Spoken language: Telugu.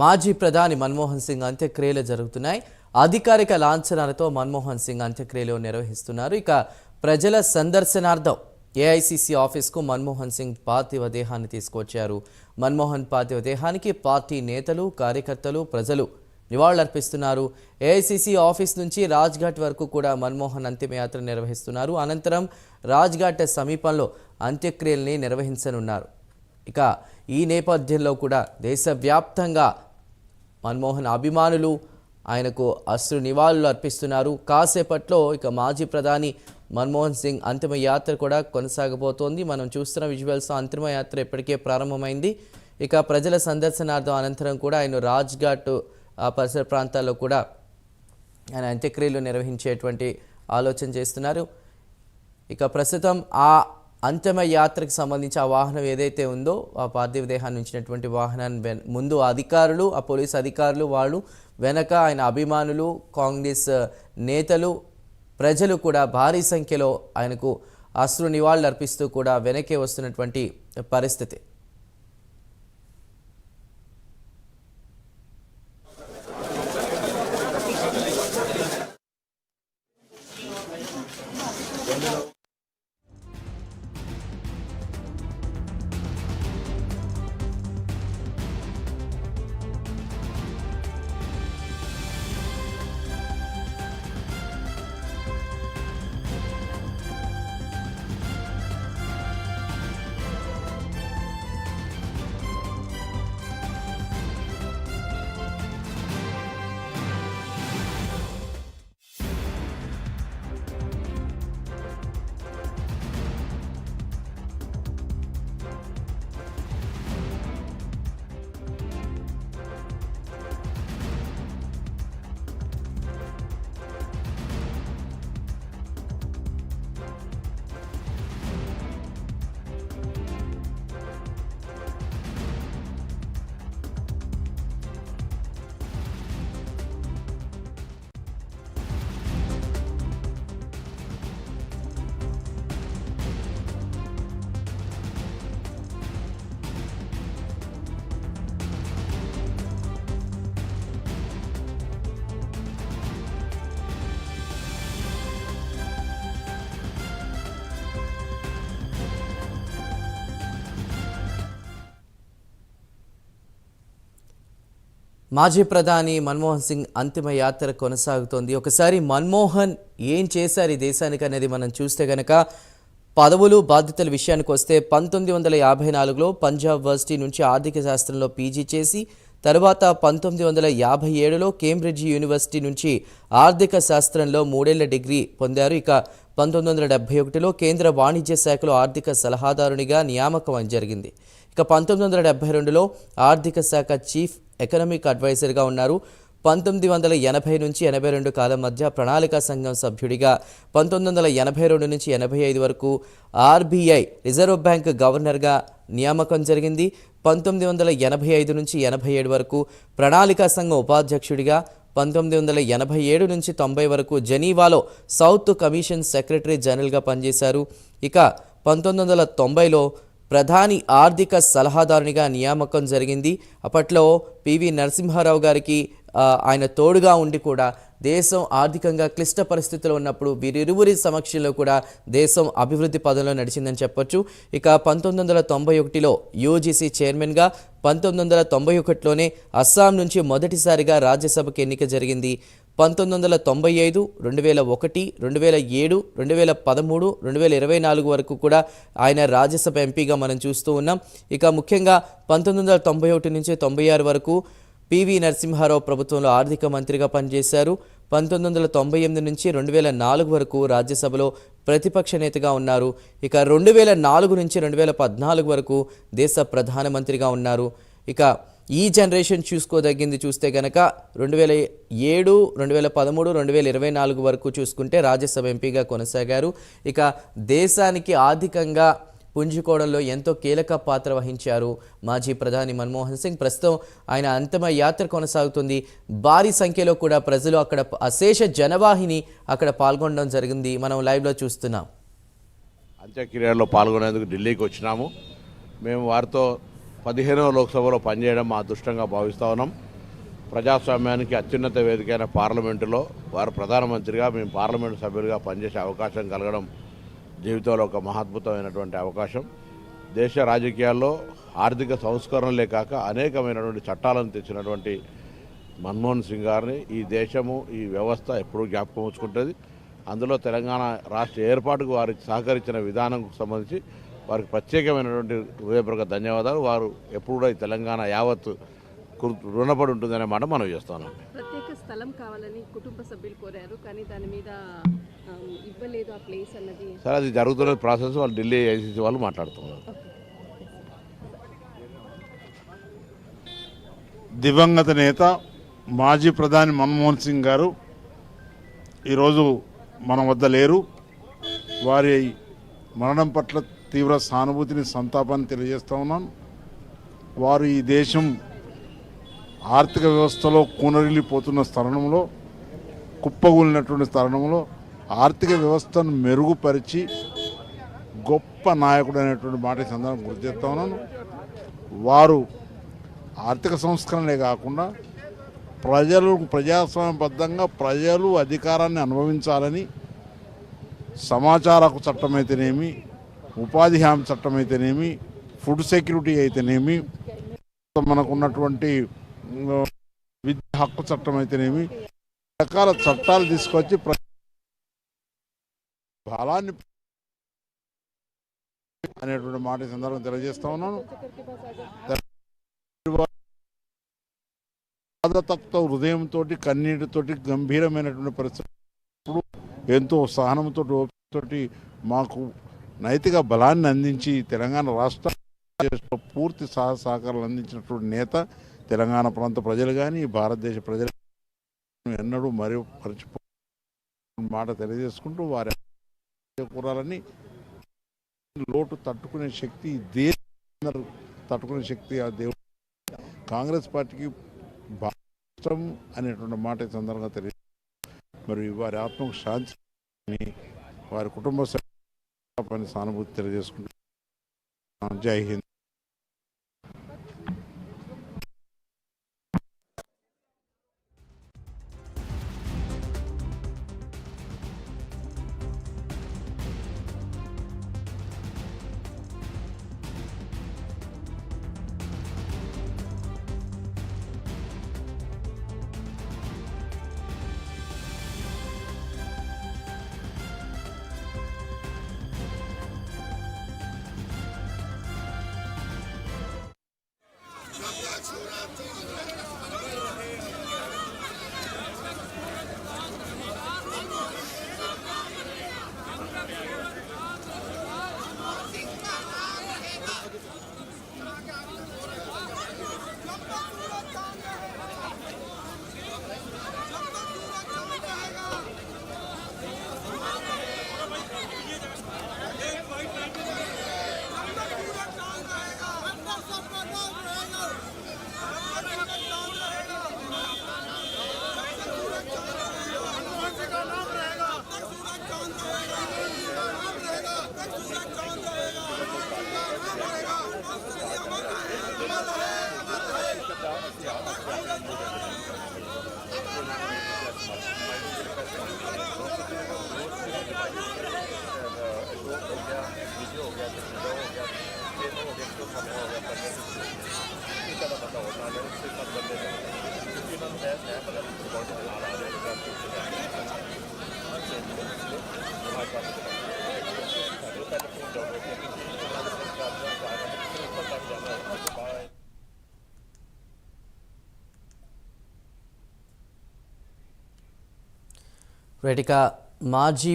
మాజీ ప్రధాని మన్మోహన్ సింగ్ అంత్యక్రియలు జరుగుతున్నాయి. అధికారిక లాంఛనాలతో మన్మోహన్ సింగ్ అంత్యక్రియలు నిర్వహిస్తున్నారు. ఇక ప్రజల సందర్శనార్థం ఏఐసిసి ఆఫీస్కు మన్మోహన్ సింగ్ పార్థివ దేహాన్ని తీసుకొచ్చారు. మన్మోహన్ పార్థివ దేహానికి పార్టీ నేతలు కార్యకర్తలు ప్రజలు నివాళులర్పిస్తున్నారు. ఏఐసిసి ఆఫీస్ నుంచి రాజ్ఘాట్ వరకు కూడా మన్మోహన్ అంతిమయాత్ర నిర్వహిస్తున్నారు. అనంతరం రాజ్ఘాట్ సమీపంలో అంత్యక్రియల్ని నిర్వహించనున్నారు. ఇక ఈ నేపథ్యంలో కూడా దేశవ్యాప్తంగా మన్మోహన్ అభిమానులు ఆయనకు అశ్రు నివాళులు అర్పిస్తున్నారు. కాసేపట్లో ఇక మాజీ ప్రధాని మన్మోహన్ సింగ్ అంతిమ యాత్ర కూడా కొనసాగబోతోంది. మనం చూస్తున్న విజువల్స్ అంతిమ యాత్ర ఇప్పటికే ప్రారంభమైంది. ఇక ప్రజల సందర్శనార్థం అనంతరం కూడా ఆయన రాజ్ఘాట్ ఆ పరిసర ప్రాంతాల్లో కూడా ఆయన అంత్యక్రియలు నిర్వహించేటువంటి ఆలోచన చేస్తున్నారు. ఇక ప్రస్తుతం ఆ అంతిమ యాత్రకు సంబంధించి ఆ వాహనం ఏదైతే ఉందో ఆ పార్థివ దేహాన్ని ఉంచినటువంటి వాహనాన్ని వెన్- ముందు అధికారులు ఆ పోలీస్ అధికారులు వాళ్ళు వెనక ఆయన అభిమానులు కాంగ్రెస్ నేతలు ప్రజలు కూడా భారీ సంఖ్యలో ఆయనకు అశ్రు నివాళులు అర్పిస్తూ కూడా వెనకే వస్తున్నటువంటి పరిస్థితి. మాజీ ప్రధాని మన్మోహన్ సింగ్ అంతిమ యాత్ర కొనసాగుతోంది. ఒకసారి మన్మోహన్ ఏం చేశారు ఈ దేశానికి అనేది మనం చూస్తే గనక పదవులు బాధ్యతల విషయానికి వస్తే పంతొమ్మిది వందల యాభై నాలుగులో పంజాబ్ వర్సిటీ నుంచి ఆర్థిక శాస్త్రంలో పీజీ చేసి తర్వాత పంతొమ్మిది వందల యాభై ఏడులో కేంబ్రిడ్జ్ యూనివర్సిటీ నుంచి ఆర్థిక శాస్త్రంలో మూడేళ్ళ డిగ్రీ పొందారు. ఇక పంతొమ్మిది వందల డెబ్బై ఒకటిలో కేంద్ర వాణిజ్య శాఖలో ఆర్థిక సలహాదారునిగా నియామకం జరిగింది. ఇక పంతొమ్మిది వందల డెబ్బై రెండులో ఆర్థిక శాఖ చీఫ్ ఎకనామిక్ అడ్వైజర్గా ఉన్నారు. పంతొమ్మిది వందల ఎనభై నుంచి ఎనభై రెండు కాలం మధ్య ప్రణాళికా సంఘం సభ్యుడిగా. పంతొమ్మిది వందల ఎనభై రెండు నుంచి ఎనభై ఐదు వరకు ఆర్బీఐ రిజర్వ్ బ్యాంక్ గవర్నర్గా నియామకం జరిగింది. పంతొమ్మిది వందల ఎనభై ఐదు నుంచి ఎనభై ఏడు వరకు ప్రణాళికా సంఘం ఉపాధ్యక్షుడిగా. పంతొమ్మిది వందల ఎనభై ఏడు నుంచి తొంభై వరకు జెనీవాలో సౌత్ కమిషన్ సెక్రటరీ జనరల్గా పనిచేశారు. ఇక పంతొమ్మిది వందల తొంభైలో ప్రధాని ఆర్థిక సలహాదారునిగా నియామకం జరిగింది. అప్పట్లో పివి నరసింహారావు గారికి ఆయన తోడుగా ఉండి కూడా దేశం ఆర్థికంగా క్లిష్ట పరిస్థితుల్లో ఉన్నప్పుడు వీరిరువురి సమక్షంలో కూడా దేశం అభివృద్ధి పదంలో నడిచిందని చెప్పొచ్చు. ఇక పంతొమ్మిది వందల తొంభై ఒకటిలో యూజీసీ చైర్మన్గా పంతొమ్మిది వందల తొంభై ఒకటిలోనే అస్సాం నుంచి మొదటిసారిగా రాజ్యసభకు ఎన్నిక జరిగింది. పంతొమ్మిది వందల తొంభై ఐదు రెండు వేల ఒకటి రెండు వేల ఏడు రెండు వేల పదమూడు రెండు వేల ఇరవై నాలుగు వరకు కూడా ఆయన రాజ్యసభ ఎంపీగా మనం చూస్తూ ఉన్నాం. ఇక ముఖ్యంగా పంతొమ్మిది వందల తొంభై ఒకటి నుంచి తొంభై ఆరు వరకు పివి నరసింహారావు ప్రభుత్వంలో ఆర్థిక మంత్రిగా పనిచేశారు. పంతొమ్మిది వందల తొంభై ఎనిమిది నుంచి రెండు వేల నాలుగు వరకు రాజ్యసభలో ప్రతిపక్ష నేతగా ఉన్నారు. ఇక రెండు వేల నాలుగు నుంచి రెండు వేల పద్నాలుగు వరకు దేశ ప్రధానమంత్రిగా ఉన్నారు. ఇక ఈ జనరేషన్ చూసుకోదగ్గింది చూస్తే కనుక రెండు వేల ఏడు రెండు వేల పదమూడు రెండు వేల ఇరవై నాలుగు వరకు చూసుకుంటే రాజ్యసభ ఎంపీగా కొనసాగారు. ఇక దేశానికి ఆర్థికంగా పుంజుకోవడంలో ఎంతో కీలక పాత్ర వహించారు మాజీ ప్రధాని మన్మోహన్ సింగ్. ప్రస్తుతం ఆయన అంతిమ యాత్ర కొనసాగుతుంది. భారీ సంఖ్యలో కూడా ప్రజలు అక్కడ అశేష జనవాహిని అక్కడ పాల్గొనడం జరిగింది. మనం లైవ్లో చూస్తున్నాం. అంత్యక్రియల్లో పాల్గొనేందుకు ఢిల్లీకి వచ్చినాము. మేము వారితో పదిహేనవ లోక్సభలో పనిచేయడం మా అదృష్టంగా భావిస్తా ఉన్నాం. ప్రజాస్వామ్యానికి అత్యున్నత వేదికైన పార్లమెంటులో వారు ప్రధానమంత్రిగా మేము పార్లమెంటు సభ్యులుగా పనిచేసే అవకాశం కలగడం జీవితంలో ఒక మహాద్భుతమైనటువంటి అవకాశం. దేశ రాజకీయాల్లో ఆర్థిక సంస్కరణలే కాక అనేకమైనటువంటి చట్టాలను తెచ్చినటువంటి మన్మోహన్ సింగ్ గారిని ఈ దేశము ఈ వ్యవస్థ ఎప్పుడూ జ్ఞాపకం ఉంచుకుంటుంది. అందులో తెలంగాణ రాష్ట్ర ఏర్పాటుకు వారికి సహకరించిన విధానం సంబంధించి వారికి ప్రత్యేకమైనటువంటి హృదయపూర్వక ధన్యవాదాలు. వారు ఎప్పుడు కూడా ఈ తెలంగాణ యావత్ రుణపడి ఉంటుందనే మాట మనం చేస్తాను ప్రత్యేక స్థలం కావాలని కుటుంబ సభ్యులు కోరారు. కానీ దాని మీద ఇవ్వలేదు ఆ ప్లేస్ అన్నది. సరే అది జరుగుతున్న ప్రాసెస్ వాళ్ళు ఢిల్లీ ఐసీసీ వాళ్ళు మాట్లాడుతున్నారు. దివంగత నేత మాజీ ప్రధాని మన్మోహన్ సింగ్ గారు ఈరోజు మన వద్ద లేరు. వారి మరణం పట్ల తీవ్ర సానుభూతిని సంతాపాన్ని తెలియజేస్తూ ఉన్నాను వారు ఈ దేశం ఆర్థిక వ్యవస్థలో కూనరిల్లిపోతున్న తరుణంలో కుప్పగూలినటువంటి తరుణంలో ఆర్థిక వ్యవస్థను మెరుగుపరిచి గొప్ప నాయకుడు అనేటువంటి మాట సందర్భం గుర్తు చేస్తా ఉన్నాను. వారు ఆర్థిక సంస్కరణలే కాకుండా ప్రజలు ప్రజాస్వామ్యబద్ధంగా ప్రజలు అధికారాన్ని అనుభవించాలని సమాచార చట్టమైతేనేమి ఉపాధి హామీ చట్టం అయితేనేమి ఫుడ్ సెక్యూరిటీ అయితేనేమి మనకున్నటువంటి విద్య విద్యా హక్కు చట్టం అయితేనేమి రకాల చట్టాలు తీసుకొచ్చి బలాన్ని అనేటువంటి మాట సందర్భం తెలియజేస్తా ఉన్నాను. బాధతత్వ హృదయంతో కన్నీటితోటి గంభీరమైనటువంటి పరిస్థితి ఎంతో సహనంతో ఓపికతోటి మాకు నైతిక బలాన్ని అందించి తెలంగాణ రాష్ట్ర పూర్తి సహ సహకారాలు అందించినటువంటి నేత తెలంగాణ ప్రాంత ప్రజలు కానీ భారతదేశ ప్రజలు ఎన్నడూ మరియు మరచిపో మాట తెలియజేసుకుంటూ వారి కూరాలని లోటు తట్టుకునే శక్తి దేశ తట్టుకునే శక్తి ఆ దేవుడు కాంగ్రెస్ పార్టీకి భారతం అనేటువంటి మాట ఈ సందర్భంగా తెలియ మరి వారి ఆత్మకు శాంతి వారి కుటుంబ పని సానుభూతి తెలియజేసుకుంటున్నాను. జై హింద్. రైట్ ఇక మాజీ